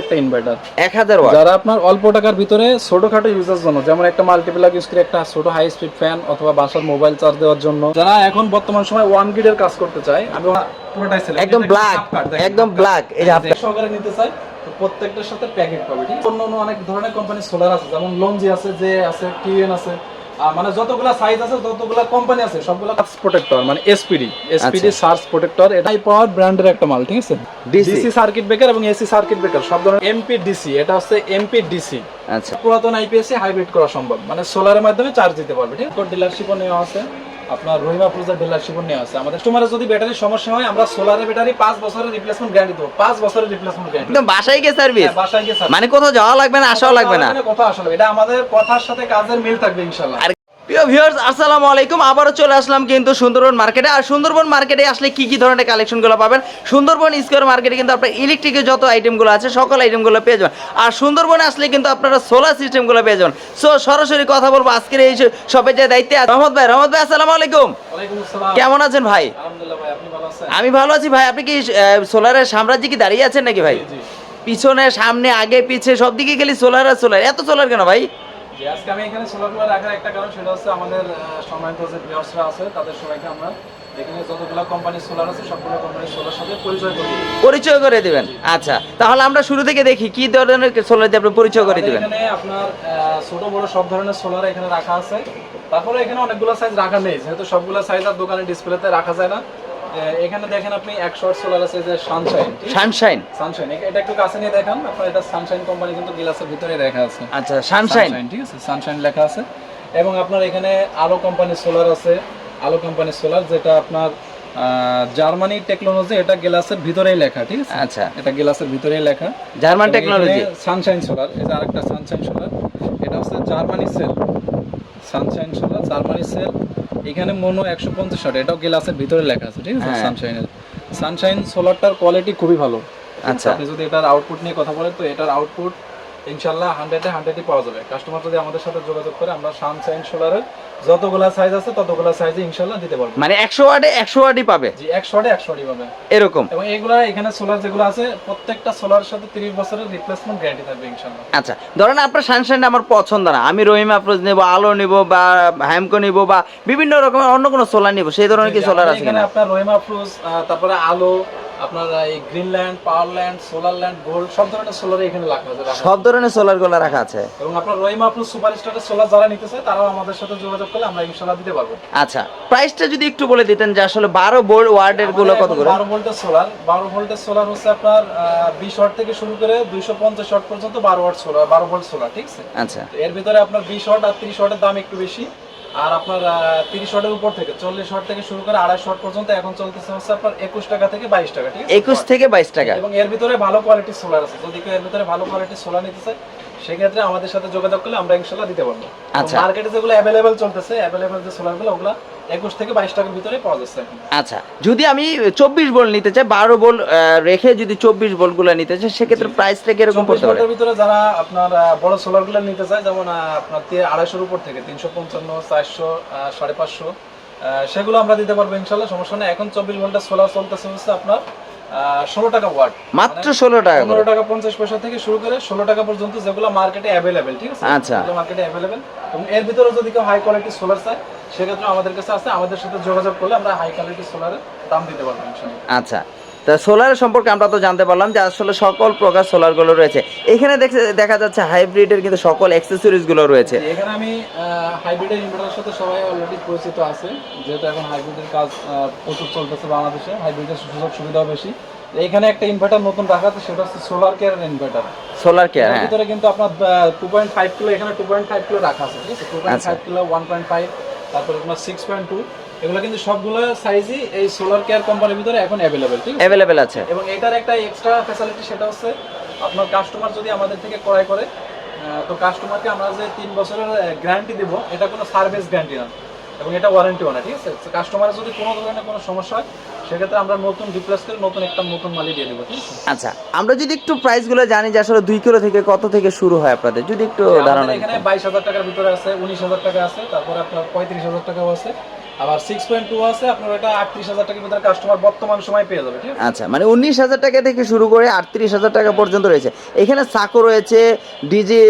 একটা inverter watt? যারা আপনার অল্প টাকার ভিতরে ছোটখাটো জন্য যেমন একটা মাল্টিপ্লাগ ইউজ করে একটা ছোট হাই স্পিড ফ্যান অথবা বাসার মোবাইল চার্জ দেওয়ার জন্য। যারা এখন বর্তমান সময় ওয়ান গ্রিডের কাজ করতে চায় আমি পুরোটাই একদম একদম এই যে সহকারে নিতে চাই প্রত্যেকটার সাথে প্যাকেট পাবে ঠিক অন্য অন্য অনেক ধরনের কোম্পানি সোলার আছে যেমন লংজি আছে যে আছে টিএন আছে। মানে যতগুলা সাইজ আছে যতগুলা কোম্পানি আছে সবগুলা প্রোটেক্টর মানে এসপিডি এসপিডি সার্চ প্রোটেক্টর এটাই পাওয়ার ব্র্যান্ডের একটা মাল ঠিক আছে? ডিসি সার্কিট ব্রেকার এবং এসি সার্কিট ব্রেকার সব ধরনের এমপি ডিসি এটা হচ্ছে এমপি ডিসি আচ্ছা। পুরাতন আইপিএসে হাইব্রিড করা সম্ভব মানে সোলারের মাধ্যমে চার্জ দিতে পারবে ঠিক আছে? ডিলারশিপও নেওয়া আছে। আপনার রহিমা প্রজা বেলার শিবন নেওয়া আছে। আমাদের তোমার যদি ব্যাটারির সমস্যা হয় আমরা সোলারের ব্যাটারি পাঁচ বছরের রিপ্লেসমেন্ট গ্যারান্টি দেবো। পাঁচ বছরের রিপ্লেসমেন্ট গ্যারান্টি একদম বাসায় গিয়ে সার্ভিস বাসায় গিয়ে। মানে কোথাও যাওয়া লাগবে না আসাও লাগবে না। কোথাও আসলে এটা আমাদের কথার সাথে কাজের মিল থাকবে ইনশাল্লাহ প্রিয় ভিউয়ার্স আসসালামু আলাইকুম। আবারও চলে আসলাম কিন্তু সুন্দরবন মার্কেটে আর সুন্দরবন মার্কেটে আসলে কি কি ধরনের কালেকশনগুলো পাবেন? সুন্দরবন স্কোয়ার মার্কেটে কিন্তু আপনার ইলেকট্রিকের যত আইটেমগুলো আছে সকল আইটেমগুলো পেয়ে যাবেন। আর সুন্দরবনে আসলে কিন্তু আপনারা সোলার সিস্টেমগুলো পেয়ে যাবেন। সো সরাসরি কথা বলব আজকের এই সবের যে দায়িত্বে। রহমত ভাই রহমত ভাই আসসালামু আলাইকুম। কেমন আছেন ভাই? আলহামদুলিল্লাহ ভাই আপনি ভালো আছেন? আমি ভালো আছি ভাই। আপনি কি সোলারের সাম্রাজ্যে কি দাঁড়িয়ে আছেন নাকি ভাই? পিছনে সামনে আগে পিছে সব দিকে গেলে সোলার আর সোলার এত সোলার কেন ভাই? জি আজকে আমি এখানে সোলারগুলো রাখার একটা কারণ সেটা হচ্ছে আমাদের সম্মানিত যে ভিউয়ার্সরা আছে তাদের সবাইকে আমরা এখানে যতগুলো কোম্পানির সোলার আছে সবগুলো কোম্পানির সোলার সাথে পরিচয় করি পরিচয় করে দিবেন। আচ্ছা তাহলে আমরা শুরু থেকে দেখি কি ধরনের সোলার দিয়ে আপনি পরিচয় করে দিবেন। এখানে আপনার ছোট বড় সব ধরনের সোলার এখানে রাখা আছে। তারপরে এখানে অনেকগুলো সাইজ রাখা নেই যেহেতু সবগুলো সাইজ আর দোকানে ডিসপ্লেতে রাখা যায় না। এখানে দেখেন আপনি একশো সোলার আছে যে সানশাইন সানশাইন সানশাইন এটা একটু কাছে নিয়ে দেখেন আপনার এটা সানশাইন কোম্পানি কিন্তু গ্লাসের ভিতরে লেখা আছে। আচ্ছা সানশাইন ঠিক আছে? সানশাইন লেখা আছে। এবং আপনার এখানে আলো কোম্পানির সোলার আছে আলো কোম্পানির সোলার যেটা আপনার জার্মানি টেকনোলজি এটা গ্লাসের ভিতরেই লেখা ঠিক আছে? আচ্ছা। এটা গ্লাসের ভিতরেই লেখা। জার্মান টেকনোলজি সানশাইন সোলার যে আরেকটা সানশাইন সোলার এটা Germany cell sunshine solar Germany cell এখানে মনো একশো পঞ্চাশ ষাট এটাও গ্লাসের ভিতরে লেখা আছে ঠিক আছে। সানশাইনের সানশাইন সোলারটার কোয়ালিটি খুবই ভালো আচ্ছা। আপনি যদি এটার আউটপুট নিয়ে কথা বলেন তো এটার আউটপুট ইনশাল্লাহ হান্ড্রেডে হান্ড্রেডই পাওয়া যাবে। কাস্টমার যদি আমাদের সাথে যোগাযোগ করে আমরা সানশাইন সোলারের যতগুলা সাইজ আছে ততগুলা সাইজে ইনশাল্লাহ দিতে পারব। মানে একশো ওয়াটে একশো ওয়াটই পাবে? জি একশো আটে একশো আটই পাবে। এরকম? এবং এগুলা এখানে সোলার যেগুলো আছে প্রত্যেকটা সোলারের সাথে তিরিশ বছরের রিপ্লেসমেন্ট গ্যারান্টি থাকবে ইনশাল্লাহ আচ্ছা ধরেন আপনার সানশাইন আমার পছন্দ না। আমি রহিম আফরোজ নেব আলো নিব বা হ্যামকো নিব বা বিভিন্ন রকমের অন্য কোনো সোলার নিব সেই ধরনের কি সোলার আছে এখানে কিনা আপনার রহিমা ফ্রুজ তারপরে আলো আপনার এই গ্রিনল্যান্ড পাওয়ারল্যান্ড সোলারল্যান্ড গোল্ড সব ধরনের সোলার এখানে রাখা আছে সব ধরনের সোলারগুলো রাখা আছে। এবং আপনার রহিমা ফ্রুজ সুপারস্টারের সোলার যারা নিতে চায় তারাও আমাদের সাথে যোগাযোগ করলে আমরা ইনশাল্লাহ দিতে পারব। আচ্ছা প্রাইসটা যদি একটু বলে দিতেন যে আসলে বারো বোর্ড ওয়ার্ডেরগুলো কত করে? বারো ভোল্টের সোলার বারো ভোল্টের সোলার হচ্ছে আপনার বিশ ওয়াট থেকে শুরু করে দুইশো পঞ্চাশ ওয়াট পর্যন্ত বারো ওয়াট সোলার বারো ভোল্ট সোলার ঠিক আছে? আচ্ছা। এর ভিতরে আপনার বিশ ওয়াট আর তিরিশ ওয়াটের দাম একটু বেশি। আর আপনার তিরিশ শটের উপর থেকে চল্লিশ শট থেকে শুরু করে আড়াই শট পর্যন্ত এখন চলতেছে হচ্ছে আপনার একুশ টাকা থেকে বাইশ টাকা ঠিক আছে? একুশ থেকে বাইশ টাকা। এবং এর ভিতরে ভালো কোয়ালিটির সোলার আছে। যদি কেউ এর ভিতরে ভালো কোয়ালিটির সোলার নিতে চায় সেক্ষেত্রে আমাদের সাথে যোগাযোগ করলে আমরা ইনশাল্লাহ দিতে পারব। আচ্ছা। মার্কেটে যেগুলো অ্যাভেলেবেল চলতেছে অ্যাভেলেবেল যে সোলারগুলো ওগুলো একুশ থেকে বাইশ টাকার ভিতরে পাওয়া যাচ্ছে আচ্ছা যদি আমি চব্বিশ বোল্ট নিতে চাই বারো বোল্ট রেখে যদি চব্বিশ বোল্টগুলো নিতে চাই সেক্ষেত্রে চব্বিশ পড়তে পারে? ভিতরে যারা আপনার বড় সোলারগুলো নিতে চায় যেমন আপনার আড়াইশোর উপর থেকে তিনশো পঞ্চান্ন চারশো সাড়ে পাঁচশো সেগুলো আমরা দিতে পারব ইনশাল্লাহ সমস্যা নেই। এখন চব্বিশ ঘণ্টা সোলার চলতেছে হচ্ছে আপনার ষোলো টাকা ওয়াট। মাত্র ষোলো টাকা পনেরো টাকা পঞ্চাশ পয়সা থেকে শুরু করে ষোলো টাকা পর্যন্ত যেগুলো মার্কেটে অ্যাভেলেবেল ঠিক আছে? আচ্ছা। মার্কেটে অ্যাভেলেবেল এবং এর ভিতরে যদি কেউ হাই কোয়ালিটি সোলার চায় সেক্ষেত্রে আমাদের কাছে আছে আমাদের সাথে যোগাযোগ করলে আমরা হাই কোয়ালিটি সোলারের দাম দিতে পারব আচ্ছা। তা সোলার সম্পর্কে আমরা তো জানতে পারলাম যে আসলে সকল প্রকার সোলারগুলো রয়েছে। এখানে দেখে- দেখা যাচ্ছে হাইব্রিডের কিন্তু সকল অ্যাক্সেসরিজগুলো রয়েছে। এখানে আমি হাইব্রিডের ইনভার্টারের সাথে সবাই অলরেডি পরিচিত আছে যেহেতু এখন হাইব্রিডের কাজ প্রচুর চলতেছে বাংলাদেশে হাইব্রিডের সুযোগ সুবিধাও বেশি। এখানে একটা ইনভার্টার নতুন রাখা আছে সেটা হচ্ছে solar care inverter solar care হ্যাঁ। ভিতরে কিন্তু আপনার টু পয়েন্ট ফাইভ কিলো এখানে টু পয়েন্ট ফাইভ কিলো রাখা আছে ঠিক আছে? টু পয়েন্ট আচ্ছা। Five kilo one point five তারপরে আপনার সিক্স পয়েন্ট টু এগুলো কিন্তু সবগুলো সাইজই এই সোলার কেয়ার কোম্পানির ভিতরে এখন অ্যাভেলেবেল ঠিক আছে? অ্যাভেলেবেল আছে। এবং এটার একটা এক্সট্রা ফ্যাসিলিটি সেটা হচ্ছে আপনার কাস্টমার যদি আমাদের থেকে ক্রয় করে তো কাস্টমারকে আমরা যে তিন বছরের গ্যারান্টি দিব এটা কোনো সার্ভিস গ্যারান্টি না। এবং এটা ওয়ারেন্টিও না ঠিক আছে? কাস্টমারের যদি কোনো ধরনের কোনো সমস্যা হয় সেক্ষেত্রে আমরা নতুন রিপ্লেস করে নতুন একটা নতুন মালি দিয়ে দেবো ঠিক আচ্ছা আমরা যদি একটু প্রাইসগুলো জানি যে আসলে দুই কিলো থেকে কত থেকে শুরু হয় আপনাদের যদি একটু ধারণা এখানে বাইশ হাজার টাকার ভিতরে আছে উনিশ হাজার টাকা আছে তারপরে আপনার পঁয়ত্রিশ হাজার টাকাও আছে। আবার সিক্স পয়েন্ট টু আছে আপনার এটা আটত্রিশ হাজার টাকার ভিতরে কাস্টমার বর্তমান সময় পেয়ে যাবে ঠিক আছে? আচ্ছা মানে উনিশ হাজার টাকা থেকে শুরু করে আটত্রিশ হাজার টাকা পর্যন্ত রয়েছে। এখানে সাকো রয়েছে ডিজি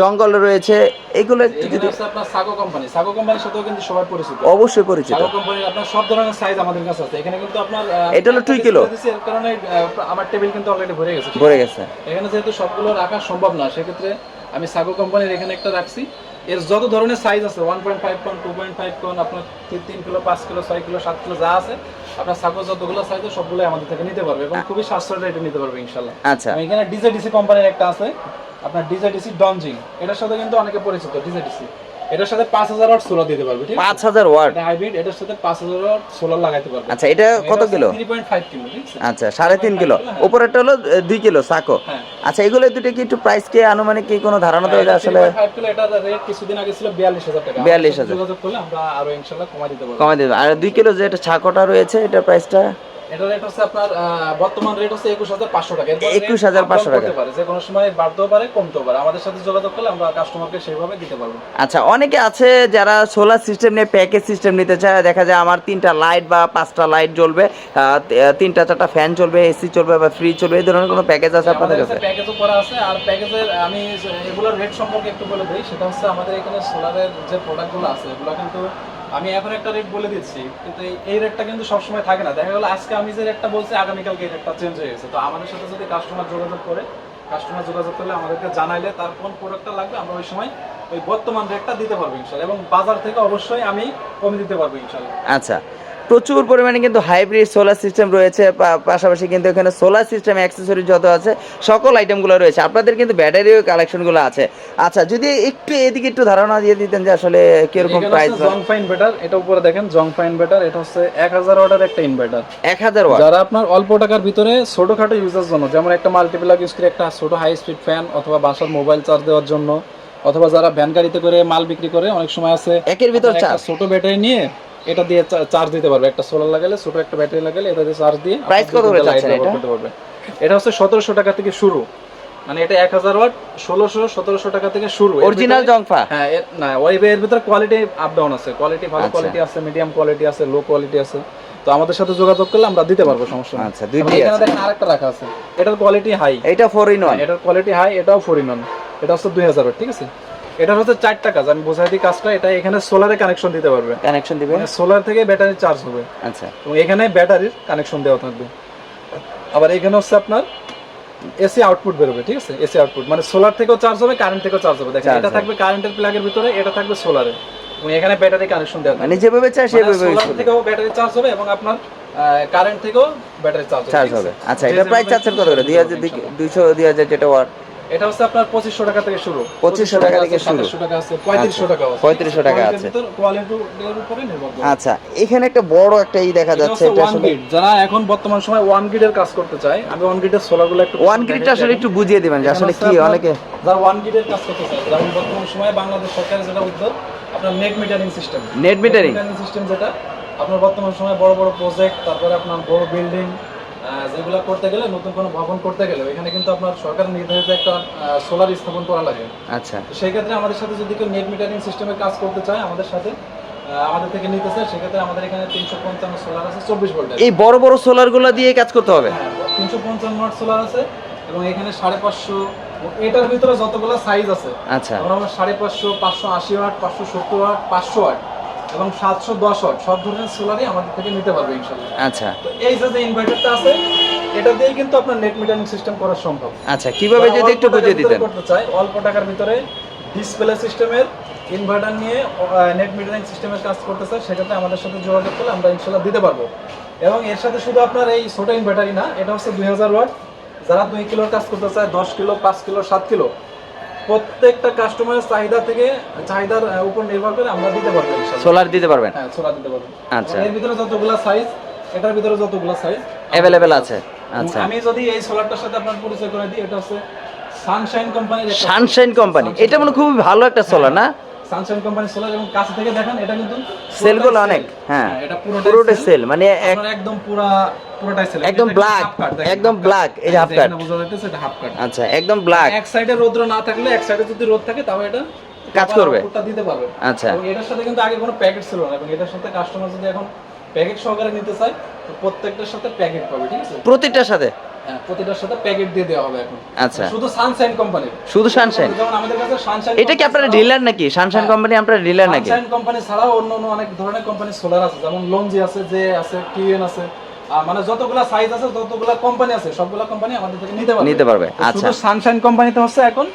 ডঙ্গল রয়েছে এগুলো যদি আপনার সাগো কোম্পানি সাগো কোম্পানির সাথেও কিন্তু সবাই পরিচিত। অবশ্যই পরিচিত। সাগো কোম্পানির আপনার সব ধরনের সাইজ আমাদের কাছে আছে। এখানে কিন্তু আপনার এটা হলো একটা দুই কিলো। display এর কারণে আমার টেবিল কিন্তু অলরেডি ভরে গেছে ভরে গেছে। এখানে যেহেতু সবগুলো রাখা সম্ভব না সেক্ষেত্রে আমি সাগো কোম্পানির এখানে একটা রাখছি। এর যত ধরনের সাইজ আছে ওয়ান পয়েন্ট ফাইভ কন টু পয়েন্ট ফাইভ কন আপনার তিন কিলো পাঁচ কিলো ছয় কিলো সাত কিলো যা আছে আপনার সাগো যতগুলো সাইজ সবগুলো আমাদের থেকে নিতে পারবে এবং খুবই সাশ্রয় রেটে নিতে পারবে ইনশাল্লাহ আচ্ছা। এখানে ডিজে ডিসি কোম্পানির একটা আছে আপনার ডিজে ডিসি ডনজিং এটার সাথে কিন্তু অনেকে পরিচিত ডিজেডিসি এটার সাথে পাঁচ হাজার ওয়াট সোলার দিতে পারবে ঠিক আছে? পাঁচ হাজার ওয়াট? এটা হাইব্রিড এটার সাথে পাঁচ হাজার ওয়াট সোলার লাগাইতে পারবে। আচ্ছা এটা কত kilo? Three point five kilo আচ্ছা সাড়ে তিন কিলো। উপরেরটা হলো আহ, দুই কিলো সাকো। হ্যাঁ। আচ্ছা এগুলো দুটো কি একটু প্রাইস কি আনুমানিক কি কোনো ধারণা দেওয়া যায় আসলে? 3.5 কিলো এটার রেট কিছুদিন আগে ছিল 42000 টাকা। 42,000 যোগাযোগ করলে আমরা আরও ইনশাআল্লাহ কমাই দিতে পারব। কমাই দেবে আর দুই কিলো যে এটা ছাকোটা রয়েছে এটার প্রাইসটা এটার রেট হচ্ছে আপনার বর্তমান রেট হচ্ছে 21500 টাকা। এরপর 21,500 টাকা। করতে পারে যে কোনো সময় বাড়তেও পারে কমতেও পারে। আমাদের সাথে যোগাযোগ করলে আমরা কাস্টমারকে সেইভাবে দিতে পারব। আচ্ছা অনেকে আছে যারা সোলার সিস্টেম নিয়ে প্যাকেজ সিস্টেম নিতে চায়। দেখা যায় আমার তিনটা লাইট বা পাঁচটা লাইট জ্বলবে তিনটা চারটা ফ্যান চলবে এসি চলবে বা ফ্রিজ চলবে এই ধরনের কোনো প্যাকেজ আছে আপনাদের কাছে? প্যাকেজও করা আছে। আর প্যাকেজের আমি এগুলোর রেট সম্পর্কে একটু বলে দিই। সেটা হচ্ছে আমাদের এখানে সোলারের যে প্রোডাক্টগুলো আছে এগুলো কিন্তু আমি এখন একটা রেট বলে দিচ্ছি, কিন্তু এই- রেটটা কিন্তু সবসময় থাকে না। দেখা গেলো আজকে আমি যে রেটটা বলছি, আগামীকালকে এই রেটটা চেঞ্জ হয়ে গেছে। তো আমাদের সাথে যদি কাস্টমার যোগাযোগ করে কাস্টমার যোগাযোগ করলে আমাদেরকে জানাইলে তার কোন প্রোডাক্টটা লাগবে, আমরা ওই সময় ওই বর্তমান রেটটা দিতে পারব ইনশাল্লাহ। এবং বাজার থেকে অবশ্যই আমি কমে দিতে পারব ইনশাল্লাহ। আচ্ছা। প্রচুর পরিমাণে কিন্তু হাইব্রিড সোলার সিস্টেম রয়েছে পাশাপাশি কিন্তু এখানে সোলার সিস্টেম অ্যাক্সেসরি যত আছে সকল আইটেমগুলো রয়েছে। আপনাদের কিন্তু ব্যাটারিও কালেকশনগুলো আছে। আচ্ছা যদি একটু এদিকে একটু ধারণা দিয়ে দিতেন যে আসলে কীরকম প্রাইস জং ফাইন ইনভার্টার এটা উপরে দেখেন জং ফাইন ইনভার্টার এটা হচ্ছে এক হাজার ওয়াটের একটা ইনভার্টার এক হাজার ওয়াট যারা আপনার অল্প টাকার ভিতরে ছোটখাটো ইউজের জন্য যেমন একটা মাল্টিপ্লাগ ইউজ করে একটা ছোট হাই স্পিড ফ্যান অথবা বাসার মোবাইল চার্জ দেওয়ার জন্য অথবা যারা ভ্যান গাড়িতে করে মাল বিক্রি করে অনেক সময় আছে একের ভিতর ছোট ব্যাটারি নিয়ে এটা দিয়ে চার্জ দিতে পারবে। একটা সোলার লাগালে ছোট একটা ব্যাটারি লাগালে এটা দিয়ে চার্জ দিয়ে Price কত করে যাচ্ছে এটা? করতে পারবে এটা হচ্ছে সতেরোশো টাকা থেকে শুরু। মানে এটা এক হাজার ওয়াট ষোলোশো সতেরোশো টাকা থেকে শুরু। অরিজিনাল জংফা? হ্যাঁ না ওই এর ভিতরে কোয়ালিটি আপ ডাউন আছে। কোয়ালিটি ভালো আচ্ছা। কোয়ালিটি আছে মিডিয়াম কোয়ালিটি আছে লো কোয়ালিটি আছে। তো আমাদের সাথে যোগাযোগ করলে আমরা দিতে পারব সমস্যা নেই। আচ্ছা, দুইটাই এখানে আছে। দেখেন আরেকটা রাখা আছে। এটার কোয়ালিটি হাই এটা ফোর ইন ওয়ান এটার কোয়ালিটি হাই এটাও ফোর ইন এটা হচ্ছে দুই হাজার ঠিক আছে? এটা হচ্ছে চারটা কাজ আমি বোঝাই দিই কাজটা এটা এখানে সোলারে কানেকশন দিতে পারবে। কানেকশন দিবে? মানে সোলার থেকে ব্যাটারি চার্জ হবে। আচ্ছা। এবং এখানে ব্যাটারির কানেকশন দেওয়া থাকবে। আবার এখানে হচ্ছে আপনার এসি আউটপুট বেরোবে ঠিক আছে? এসি আউটপুট মানে সোলার থেকেও চার্জ হবে কারেন্ট থেকেও চার্জ হবে। দেখেন এটা। থাকবে কারেন্টের প্লাগের ভিতরে এটা থাকবে সোলারে এবং এখানে ব্যাটারি কানেকশন দেওয়া মানে যেভাবে চাই সেভাবে সোলার থেকেও ব্যাটারি চার্জ হবে এবং আপনার কারেন্ট থেকেও ব্যাটারি চার্জ হবে আচ্ছা এটা প্রাইস চাচ্ছেন কত করে? দুই হাজার দুইশো দুই হাজার যেটা ওয়াট এটা হচ্ছে আপনার পঁচিশশো টাকা থেকে শুরু 2500 টাকা থেকে শুরু। সাতাশশো টাকা আছে পঁয়ত্রিশশো টাকা আছে 3500 টাকা আছে। কোয়ালিটির উপরে নির্ভর করে আচ্ছা এখানে একটা বড় একটা ই দেখা যাচ্ছে এটা আসলে যারা এখন বর্তমান সময় ওয়ান গ্রিডের কাজ করতে চায় আমি ওয়ান গ্রিডের সোলারগুলো একটু ওয়ান গ্রিডটা আসলে একটু বুঝিয়ে দিবেন যে আসলে কি অনেকে যারা ওয়ান গ্রিডের কাজ করতে চায় যেমন বর্তমান সময়ে বাংলাদেশ সরকারের যেটা উদ্যোগ আপনার net metering system Net metering? System যেটা আপনার বর্তমান সময়ে বড় বড় প্রজেক্ট তারপরে আপনার বড় বিল্ডিং যেগুলো করতে গেলে নতুন কোনো ভবন করতে গেলে এখানে কিন্তু আপনার সরকার নির্ধারিত একটা সোলার স্থাপন করা লাগে। আচ্ছা। সেই ক্ষেত্রে আমাদের সাথে যদি কেউ নেট মিটারিং সিস্টেমে কাজ করতে চায় আমাদের সাথে আমাদের থেকে নিতে চায় সেক্ষেত্রে আমাদের এখানে তিনশো পঞ্চান্ন সোলার আছে চব্বিশ ভোল্টের এই বড় বড় সোলারগুলো দিয়ে কাজ করতে হবে? হ্যাঁ তিনশো পঞ্চান্ন ওয়াট সোলার আছে এবং এখানে সাড়ে পাঁচশো এটার ভিতরে যতগুলো সাইজ আছে আচ্ছা। আমরা সাড়ে পাঁচশো পাঁচশো আশি ওয়াট পাঁচশো সত্তর ওয়াট পাঁচশো ওয়াট এবং সাতশো দশ ওয়াট সব ধরনের সোলারই আমাদের থেকে নিতে পারবে ইনশাল্লাহ। আচ্ছা। এই যে যে ইনভার্টারটা আছে এটা দিয়ে কিন্তু আপনার নেট মিটারিং সিস্টেম করা সম্ভব। আচ্ছা কীভাবে যদি একটু বুঝিয়ে দিতেন? করতে চায় অল্প টাকার ভিতরে ডিসপ্লে সিস্টেমের ইনভার্টার নিয়ে নেট মিটারিং সিস্টেমের কাজ করতে চায় সেক্ষেত্রে আমাদের সাথে যোগাযোগ করলে আমরা ইনশাল্লাহ দিতে পারব। এবং এর সাথে শুধু আপনার এই ছোট ইনভার্টারই না এটা হচ্ছে দুই হাজার ওয়াট। যারা দুই কিলোর কাজ করতে চায় দশ কিলো পাঁচ কিলো সাত কিলো প্রত্যেকটা কাস্টমারের চাহিদা থেকে চাহিদার উপর নির্ভর করে আমরা দিতে পারব সোলার দিতে পারবেন? হ্যাঁ সোলার দিতে পারবেন আচ্ছা। এর ভিতরে যতগুলা সাইজ এটার ভিতরে যতগুলা সাইজ অ্যাভেলেবেল আছে। আচ্ছা। আমি যদি এই সোলারটার সাথে আপনার পরিচয় করে দিই এটা হচ্ছে সানশাইন কোম্পানির সানশাইন কোম্পানি এটা মনে হয় খুবই ভালো একটা সোলার না? সানশাইন কোম্পানির সোলার এবং কাছে থেকে দেখেন এটা কিন্তু সেলগুলো অনেক হ্যাঁ এটা পুরোটাই পুরোটা সেল মানে একদম পুরা পুরোটাই সেল একদম black, একদম black, এই যে। বোঝা যাইতেছে এটা হাফ কাট আচ্ছা একদম ব্ল্যাক এক সাইডে রোদ্র না থাকলে এক সাইডে যদি রোদ থাকে তাহলে এটা কাজ করবে। দিতে পারবে। আচ্ছা। এটার সাথে কিন্তু আগে কোনো প্যাকেট ছিল না এবং এটার সাথে কাস্টমার যদি এখন প্যাকেট সহকারে নিতে চায় তো প্রত্যেকটার সাথে প্যাকেট পাবে ঠিক আছে? প্রতিটার সাথে? হ্যাঁ প্রতিটার সাথে প্যাকেট দিয়ে দেওয়া হবে এখন। আচ্ছা। শুধু সানশাইন কোম্পানির শুধু সানশাইন যেমন আমাদের কাছে সানশাইন এটা কি আপনারা ডিলার নাকি? সানশাইন হ্যাঁ। কোম্পানি আপনারা ডিলার নাকি? সানশাইন কোম্পানি ছাড়াও অন্য অন্য অনেক ধরনের কোম্পানি সোলার আছে যেমন লংজি আছে যে আছে কিউএন আছে। মানে যতগুলা সাইজ আছে যতগুলা কোম্পানি আছে সবগুলা কোম্পানি আমাদের থেকে নিতে পারবে। নিতে পারবে, আচ্ছা। শুধু সানশাইন কোম্পানিতে হচ্ছে এখন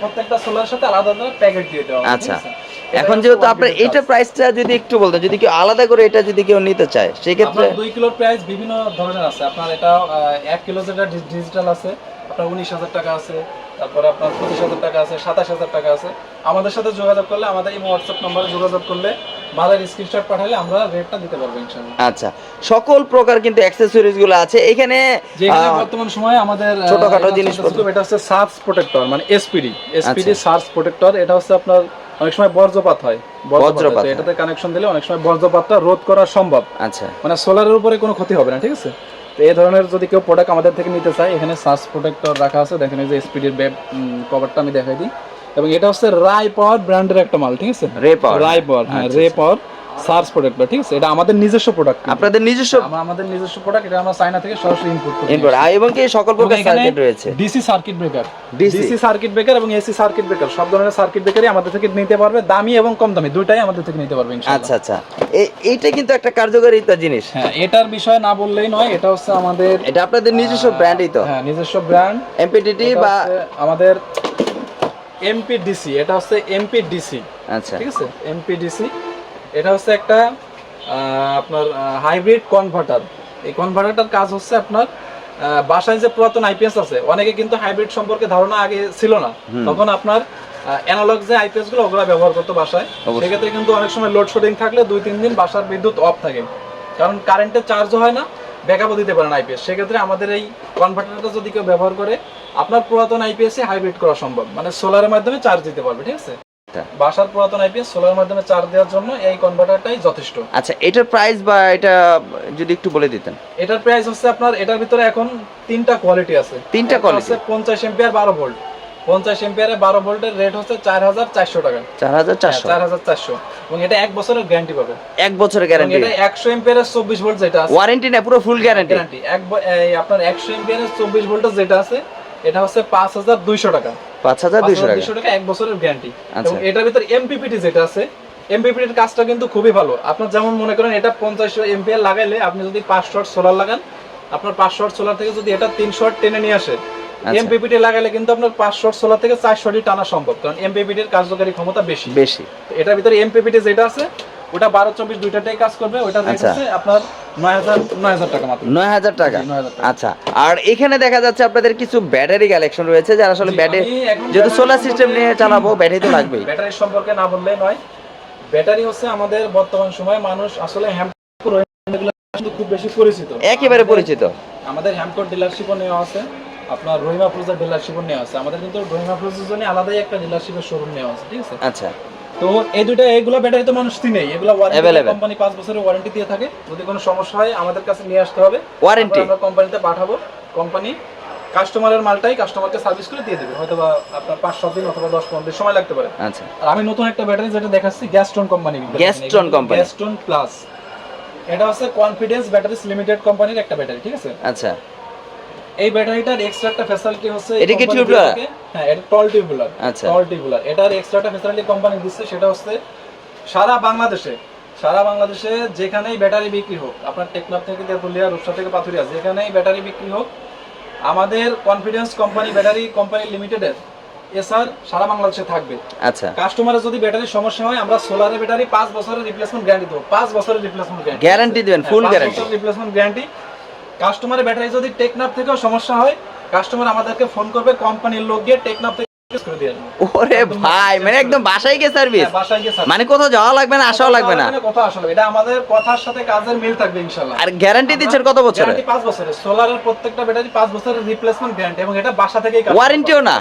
প্রত্যেকটা সোলার সাথে আলাদা আলাদা প্যাকেট দিয়ে দেওয়া আচ্ছা। এখন যেহেতু আপনার এটা প্রাইসটা যদি একটু বলতেন যদি কেউ আলাদা করে এটা যদি কেউ নিতে চায় সেক্ষেত্রে দুই কিলোর প্রাইস বিভিন্ন ধরনের আছে। আপনার এটা এক কিলো যেটা ডিজিটাল আছে আপনার উনিশ হাজার টাকা আছে তারপরে আপনার পঁচিশ হাজার টাকা আছে সাতাশ হাজার টাকা আছে। আমাদের সাথে যোগাযোগ করলে আমাদের এই হোয়াটসঅ্যাপ নম্বরে যোগাযোগ করলে মালের স্ক্রিনশট পাঠালে আমরা রেটটা দিতে পারব ইনশাআল্লাহ। আচ্ছা সকল প্রকার কিন্তু অ্যাক্সেসরিজগুলো আছে। এখানে যেখানে বর্তমান সময়ে আমাদের ছোটখাটো জিনিস। এটা হচ্ছে সার্চ প্রোটেক্টর মানে এসপিডি এসপিডি। সার্চ প্রোটেক্টর এটা হচ্ছে আপনার অনেক সময় বজ্রপাত হয়। বজ্রপাত হয়। এটাতে কানেকশন দিলে অনেক সময় বজ্রপাতটা রোধ করা সম্ভব। আচ্ছা। মানে সোলারের উপরে কোনো ক্ষতি হবে না ঠিক আছে? তো এই ধরনের যদি কেউ প্রোডাক্ট আমাদের থেকে নিতে চায় এখানে সার্চ প্রোটেক্টর রাখা আছে। দেখেন এই যে স্পিডের ব্যাব কভারটা আমি দেখাই দিই। এবং এটা হচ্ছে রাই পাওয়ার ব্র্যান্ডের একটা মাল ঠিক আছে? রে পাওয়ার রায় পাওয়ার হ্যাঁ আচ্ছা, রে পাওয়ার সার্চ প্রোটেক্টর ঠিক আছে? এটা আমাদের নিজস্ব প্রোডাক্ট আপনাদের নিজস্ব আমাদের নিজস্ব প্রোডাক্ট এটা আমরা চায়না থেকে সরাসরি ইম্পোর্ট করি ইনপুট এবং কি সকল প্রকার সার্কিট রয়েছে? DC circuit breaker DC circuit breaker এবং এসি সার্কিট ব্রেকার সব ধরনের সার্কিট ব্রেকারই আমাদের থেকে নিতে পারবে দামি এবং কম দামি দুইটাই আমাদের থেকে নিতে পারবে ইনশাআল্লাহ। আচ্ছা আচ্ছা। এইটা কিন্তু একটা কার্যকারিতা জিনিস। হ্যাঁ এটার বিষয় না বললেই নয় এটা হচ্ছে আমাদের এটা আপনাদের নিজস্ব ব্র্যান্ডই তো। হ্যাঁ নিজস্ব ব্র্যান্ড এমপিডিটি বা আমাদের এমপিডিসি এটা হচ্ছে এমপিডিসি আচ্ছা। ঠিক আছে? এমপিডিসি এটা হচ্ছে একটা আপনার হাইব্রিড কনভার্টার এই কনভার্টারটার কাজ হচ্ছে আপনার বাসায় যে পুরাতন আইপিএস আছে অনেকে কিন্তু হাইব্রিড সম্পর্কে ধারণা আগে ছিল না। তখন আপনার অ্যানালগ যে আইপিএসগুলো ওগুলো ব্যবহার করতো বাসায়। সেক্ষেত্রে কিন্তু অনেক সময় লোডশেডিং থাকলে দুই তিন দিন বাসার বিদ্যুৎ অফ থাকে। কারণ কারেন্টের চার্জও হয় না ব্যাকআপও দিতে পারেন না আইপিএস সেক্ষেত্রে আমাদের এই কনভার্টারটা যদি কেউ ব্যবহার করে আপনার পুরাতন আইপিএস হাইব্রিড করা সম্ভব। মানে সোলারের মাধ্যমে চার্জ দিতে পারবে ঠিক আছে? আচ্ছা। বাসার পুরাতন আইপিএস সোলারের মাধ্যমে চার্জ দেওয়ার জন্য এই কনভার্টারটাই যথেষ্ট। আচ্ছা এটার প্রাইস বা এটা যদি একটু বলে দিতেন। এটার প্রাইস হচ্ছে আপনার এটার ভিতরে এখন তিনটা কোয়ালিটি আছে। তিনটা? হচ্ছে পঞ্চাশ এম্পিয়ার বারো ভোল্ট পঞ্চাশ এম্পিয়ারে বারো ভোল্টের রেট হচ্ছে চার হাজার চারশো টাকা। চার হাজার চারশো। চার হাজার চারশো। এবং এটা এক বছরের গ্যারান্টি পাবে। এক বছরের গ্যারান্টি এটা একশো এম্পিয়ারের চব্বিশ ভোল্ট যেটা আছে। ওয়ারেন্টি না পুরো ফুল গ্যারান্টি গ্যারান্টি এক আপনার একশো এম্পিয়ারের চব্বিশ ভোল্টের যেটা আছে এটা হচ্ছে পাঁচ হাজার দুইশো টাকা। পাঁচ হাজার দুইশো টাকা। 5200 টাকা এক বছরের গ্যারান্টি আচ্ছা। এবং এটার ভিতর এমপিপিটি যেটা আছে এমপিপিটির কাজটা কিন্তু খুবই ভালো। আপনার যেমন মনে করেন এটা পঞ্চাশ এমপিআর লাগাইলে আপনি যদি পাঁচ শট সোলার লাগান আপনার পাঁচ শট সোলার থেকে যদি এটা তিন শট টেনে নিয়ে আসে আচ্ছা। এমপিপিটি লাগাইলে কিন্তু আপনার পাঁচ শট সোলার থেকে চার শটই টানা সম্ভব কারণ এমপিপিটির কার্যকারী ক্ষমতা বেশি। বেশি। এটার ভিতরে এমপিপিটি যেটা আছে ওটা বারো চব্বিশ দুইটাটাই কাজ করবে ওটা আচ্ছা। আপনার টাকা মাত্র। নয় হাজার টাকা। জি, 9,000 টাকা। আচ্ছা আর এখানে দেখা যাচ্ছে আপনাদের কিছু ব্যাটারি কালেকশন রয়েছে যারা আসলে ব্যাটারি যেহেতু সোলার সিস্টেম নিয়ে চালাবো ব্যাটারি তো লাগবেই। ব্যাটারি সম্পর্কে না বললে নয়। ব্যাটারি হচ্ছে আমাদের বর্তমান সময়ে মানুষ আসলে খুব বেশি পরিচিত। একেবারে পরিচিত। আমাদের হ্যামকোর ডিলারশিপও নেওয়া আছে আপনার রহিমা ফ্রুজের ডিলারশিপও নেওয়া আছে। আমাদের কিন্তু রহিমা ফ্রুজের জন্য আলাদাই একটা ডিলারশিপের শোরুম নেওয়া আছে ঠিক আছে? আচ্ছা। তো এই দুটো এইগুলো ব্যাটারি তো মানুষ চিনেই এগুলো ওয়ারেন্টি কোম্পানি পাঁচ বছরের ওয়ারেন্টি দিয়ে থাকে। যদি কোনো সমস্যা হয় আমাদের কাছে নিয়ে আসতে হবে? তারপর আমরা কোম্পানিতে পাঠাবো। কোম্পানি কাস্টমারের মালটাই কাস্টমারকে সার্ভিস করে দিয়ে দেবে। হয়তো বা আপনার পাঁচ সাত দিন অথবা দশ পনেরো দিন সময় লাগতে পারে। আচ্ছা। আর আমি নতুন একটা ব্যাটারি যেটা দেখাচ্ছি Gastron company Gastron company। Gastron plus এটা হচ্ছে কনফিডেন্স ব্যাটারিজ লিমিটেড কোম্পানির একটা ব্যাটারি ঠিক আছে? আচ্ছা। এই ব্যাটারিটার এক্সট্রা একটা ফ্যাসিলিটি হচ্ছে এটা কি থাকে- হ্যাঁ এটা টল টিউবুলার আচ্ছা। টল টিউবুলার এটার এক্সট্রা একটা ফ্যাসিলিটি কোম্পানি দিচ্ছে সেটা হচ্ছে সারা বাংলাদেশে সারা বাংলাদেশে যেখানেই ব্যাটারি বিক্রি হোক আপনার টেকনাফ থেকে তেতুলিয়া রূপসা থেকে পাথুরিয়া যেখানেই ব্যাটারি বিক্রি হোক আমাদের কনফিডেন্স কোম্পানি ব্যাটারি কোম্পানি লিমিটেডের এসআর সারা বাংলাদেশে থাকবে। আচ্ছা। কাস্টমারের যদি ব্যাটারির সমস্যা হয় আমরা সোলারের ব্যাটারি পাঁচ বছরের রিপ্লেসমেন্ট গ্যারান্টি দেবো পাঁচ বছরের রিপ্লেসমেন্ট গ্যারান্টি Guarantee দিবেন, full guarantee। রিপ্লেসমেন্ট গ্যারান্টি কাস্টমারের ব্যাটারি যদি টেকনাফ থেকেও সমস্যা হয় কাস্টমার আমাদেরকে ফোন করবে কোম্পানির লোক গিয়ে টেকনাফ ওরে ভাই মানে একদম বাসায় গিয়ে সার্ভিস হ্যাঁ। মানে কোথাও যাওয়া লাগবে না আসাও লাগবে না। কথা আসলে এটা আমাদের কথার সাথে কাজের মিল থাকবে ইনশাল্লাহ আর গ্যারান্টি দিচ্ছেন কত বছরের গ্যারান্টি পাঁচ বছরের সোলারের প্রত্যেকটা ব্যাটারি পাঁচ বছরের রিপ্লেসমেন্ট গ্যারান্টি এবং এটা বাসা থেকেই কাজ ওয়ারেন্টিও না?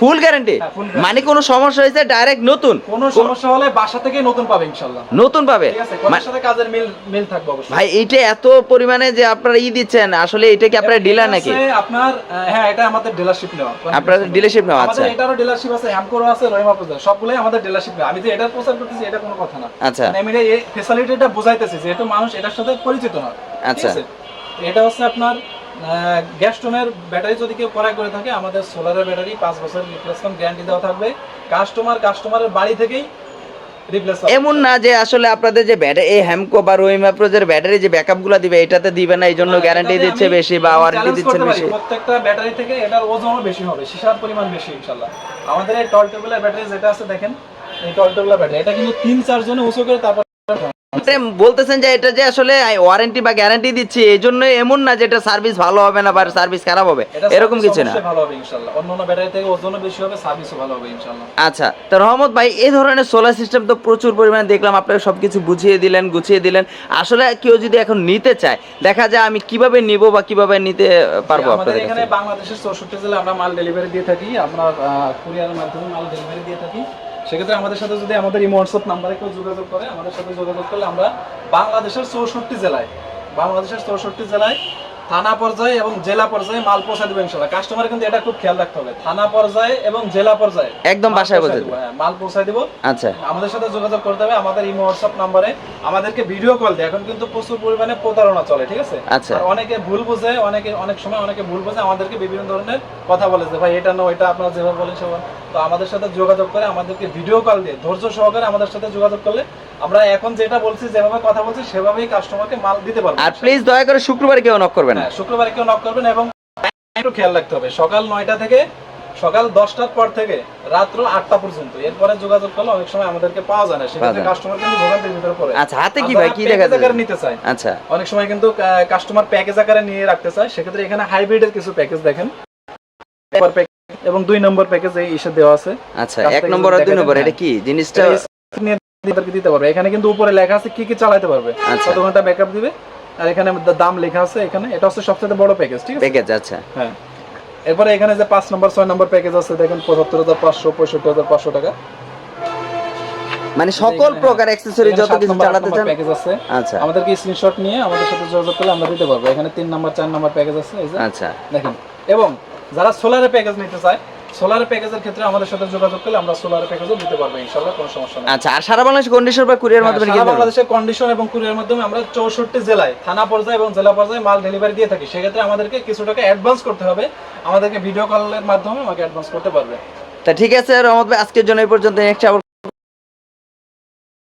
Full guarantee. মানে কোনো সমস্যা হয়েছে ডাইরেক্ট নতুন? কোনো সমস্যা হলে বাসা থেকেই নতুন পাবে ইনশাল্লাহ নতুন পাবে? ঠিক আছে মা- সাথে কাজের মিল মিল থাকবে অবশ্যই। ভাই এইটা এত পরিমাণে যে আপনারা ই দিচ্ছেন আসলে এটা কি আপনারা ডিলার নাকি? আপনার হ্যাঁ এটা আমাদের ডিলারশিপ নেওয়া। আপনাদের dealership নেওয়া, আচ্ছা। এটারও ডিলারশিপ আছে হ্যামকোরও আছে রহিমা প্রচার সবগুলোই আমাদের ডিলারশিপ আমি যে এটা প্রচার করতেছি এটা কোনো কথা না। আচ্ছা। মানে আমি এই ফ্যাসিলিটিটা বুঝাইতেছি যেহেতু মানুষ এটার সাথে পরিচিত না আচ্ছা। এটা হচ্ছে আপনার গ্যাস্টনের ব্যাটারি যদি কেউ ক্রয় করে থাকে আমাদের সোলারের ব্যাটারি পাঁচ বছর রিপ্লেসমেন্ট গ্যারান্টি দেওয়া থাকবে। কাস্টমার কাস্টমারের বাড়ি থেকেই এমন না যে আসলে আপনাদের যে ব্যাটারি এই হ্যামকো বা রহিমা প্রোজের ব্যাটারি যে ব্যাকআপগুলো দিবে এটাতে দিবে না এই জন্য গ্যারান্টি দিচ্ছে বেশি বা ওয়ারেন্টি দিচ্ছে বেশি। প্রত্যেকটা ব্যাটারি থেকে এটার ওজনও বেশি হবে সিসার পরিমাণ বেশি ইনশাআল্লাহ। আমাদের এই টল টেবিলের ব্যাটারি যেটা আছে দেখেন এই টল টেবিলের ব্যাটারি এটা কিন্তু তিন চার জনে উঁচু করে তারপর বলতেছেন যে এটা যে আসলে ওয়ারেন্টি বা গ্যারান্টি দিচ্ছে এই জন্য এমন না যে এটা সার্ভিস ভালো হবে না বা সার্ভিস খারাপ হবে। এরকম কিছু না। ভালো হবে ইনশাল্লাহ। অন্যান্য ব্যাটারি থেকে ওজনও বেশি হবে সার্ভিসও ভালো হবে ইনশাল্লাহ। আচ্ছা তো রহমত ভাই এই ধরনের সোলার সিস্টেম তো প্রচুর পরিমাণে দেখলাম আপনারা সবকিছু বুঝিয়ে দিলেন গুছিয়ে দিলেন। আসলে কেউ যদি এখন নিতে চায় দেখা যায় আমি কীভাবে নিব বা কীভাবে নিতে পারব আপনাদের এখানে বাংলাদেশের চৌষট্টি জেলায় আমরা মাল ডেলিভারি দিয়ে থাকি আমরা কুরিয়ারের মাধ্যমে মাল ডেলিভারি দিয়ে থাকি। সেক্ষেত্রে আমাদের সাথে যদি আমাদের ইমো হোয়াটসঅ্যাপ নাম্বারে কেউ যোগাযোগ করে, আমাদের সাথে যোগাযোগ করলে আমরা বাংলাদেশের চৌষট্টি জেলায়, বাংলাদেশের চৌষট্টি জেলায় থানা পর্যায়ে এবং জেলা পর্যায়ে মাল পৌঁছা দেবো ইনশাল্লাহ কাস্টমার কিন্তু এটা খুব খেয়াল রাখতে হবে। থানা পর্যায়ে এবং জেলা পর্যায়ে একদম বাসায় পৌঁছে দেবো, হ্যাঁ, মাল পৌঁছায় দিব। আচ্ছা। আমাদের সাথে যোগাযোগ করতে হবে। আমাদের ইমো হোয়াটসঅ্যাপ নাম্বারে আমাদেরকে ভিডিও কল দিয়ে। এখন কিন্তু প্রচুর পরিমাণে প্রতারণা চলে ঠিক আছে? আচ্ছা। আর অনেকে ভুল বুঝে অনেকে অনেক সময় অনেকে ভুল বুঝে আমাদেরকে বিভিন্ন ধরনের কথা বলে যে ভাই এটা না ওইটা আপনারা যেভাবে বলেন সেভাবে। তো আমাদের সাথে যোগাযোগ করে আমাদেরকে ভিডিও কল দিয়ে ধৈর্য সহকারে আমাদের সাথে যোগাযোগ করলে আমরা এখন যেটা বলছি যেভাবে কথা বলছি সেভাবেই কাস্টমারকে মাল দিতে পারব। আর প্লিজ দয়া করে শুক্রবার কেউ নক করবেন না। হ্যাঁ শুক্রবারে কেউ নক করবেন এবং একটু খেয়াল রাখতে হবে। সকাল নয়টা থেকে সকাল দশটার পর থেকে রাত্র আটটা পর্যন্ত। এরপরে যোগাযোগ করলে অনেক সময় আমাদেরকে পাওয়া যায় না। সেক্ষেত্রে। কাস্টমার কিন্তু ভোগান্তির ভিতরে পড়ে। আচ্ছা হাতে কি ভাই? কি দেখা আকারে যায়? নিতে চায় আচ্ছা। অনেক সময় কিন্তু কাস্টমার প্যাকেজ আকারে নিয়ে রাখতে চায়। সেক্ষেত্রে এখানে হাইব্রিডের কিছু প্যাকেজ দেখেন। এবং দুই নম্বর প্যাকেজ এই ইসে দেওয়া আছে। আচ্ছা এক নম্বর আর দুই নম্বর এটা কি? জিনিসটা নিয়ে দিতে পারবে এখানে কিন্তু উপরে লেখা আছে কি কি চালাতে পারবে। আচ্ছা। কত ঘণ্টা ব্যাকআপ দিবে? আর এখানে দাম লেখা আছে এখানে। এটা হচ্ছে সবচেয়ে বড় প্যাকেজ ঠিক আছে? প্যাকেজ আচ্ছা। হ্যাঁ। এরপরে এখানে যে পাঁচ নম্বর ছয় নম্বর প্যাকেজ আছে দেখেন পঁচাত্তর হাজার পাঁচশো পঁয়ষট্টি হাজার পাঁচশো টাকা। মানে সকল প্রকার অ্যাক্সেসরি যত কিছু চালাতে চান প্যাকেজ আছে। আচ্ছা। আমাদেরকে স্ক্রিনশট নিয়ে আমাদের সাথে যোগাযোগ করলে আমরা দিতে পারব। এখানে তিন নম্বর চার নম্বর প্যাকেজ আছে আচ্ছা। দেখেন। এবং যারা সোলারের প্যাকেজ নিতে চায় সোলারের প্যাকেজের ক্ষেত্রে আমাদের সাথে যোগাযোগ করলে আমরা সোলার প্যাকেজও দিতে পারব ইনশাআল্লাহ কোনো সমস্যা নেই। আচ্ছা আর সারা বাংলাদেশ কন্ডিশন বা কুরিয়ার মাধ্যমে হ্যাঁ, কি সারা বাংলাদেশে কন্ডিশন এবং কুরিয়ার মাধ্যমে আমরা চৌষট্টি জেলায় থানা পর্যায়ে এবং জেলা পর্যায়ে মাল ডেলিভারি দিয়ে থাকি। সেক্ষেত্রে আমাদেরকে কিছু টাকা অ্যাডভান্স করতে হবে। আমাদেরকে ভিডিও কলের মাধ্যমে আমাকে অ্যাডভান্স করতে পারবে। তা ঠিক আছে রহমত ভাই আজকের জন্য এই পর্যন্ত নেক্সট আবার